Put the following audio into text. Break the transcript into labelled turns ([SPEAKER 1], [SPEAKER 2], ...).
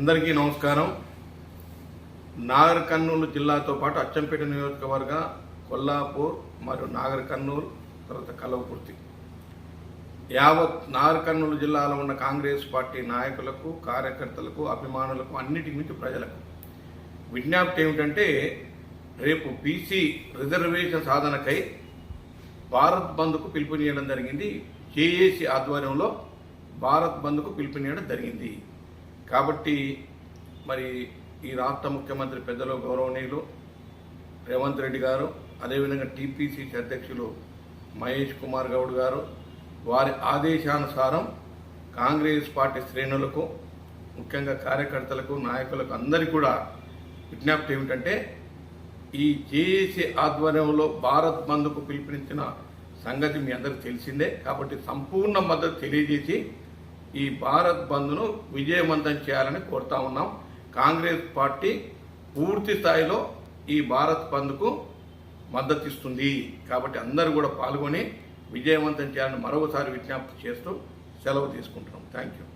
[SPEAKER 1] అందరికీ నమస్కారం. నాగర్ కర్నూలు జిల్లాతో పాటు అచ్చంపేట నియోజకవర్గ కొల్లాపూర్ మరియు నాగర్ కర్నూలు తర్వాత కలవకుర్తి. యావత్ నాగర్ కర్నూలు జిల్లాలో ఉన్న కాంగ్రెస్ పార్టీ నాయకులకు కార్యకర్తలకు అభిమానులకు అన్నిటి మించి ప్రజలకు విజ్ఞప్తి ఏమిటంటే రేపు బీసీ రిజర్వేషన్ సాధనకై భారత్ బంద్కు పిలుపునియడం జరిగింది. జేఏసీ ఆధ్వర్యంలో భారత్ బంద్కు పిలుపునియడం జరిగింది. కాబట్టి మరి ఈ రాష్ట్ర ముఖ్యమంత్రి పెద్దలు గౌరవనీయులు రేవంత్ రెడ్డి గారు అదేవిధంగా టీపీసీసీ అధ్యక్షులు మహేష్ కుమార్ గౌడ్ గారు వారి ఆదేశానుసారం కాంగ్రెస్ పార్టీ శ్రేణులకు ముఖ్యంగా కార్యకర్తలకు నాయకులకు అందరికీ కూడా విజ్ఞప్తి ఏమిటంటే ఈ జేఏసీ ఆధ్వర్యంలో భారత్ బంద్కు పిలుపునిచ్చిన సంగతి మీ అందరికి తెలిసిందే. కాబట్టి సంపూర్ణ మద్దతు తెలియజేసి ఈ భారత్ బంద్ను విజయవంతం చేయాలని కోరుతా ఉన్నాం. కాంగ్రెస్ పార్టీ పూర్తి స్థాయిలో ఈ భారత్ బంద్కు మద్దతు ఇస్తుంది. కాబట్టి అందరూ కూడా పాల్గొని విజయవంతం చేయాలని మరొకసారి విజ్ఞప్తి చేస్తూ సెలవు తీసుకుంటున్నాం. Thank you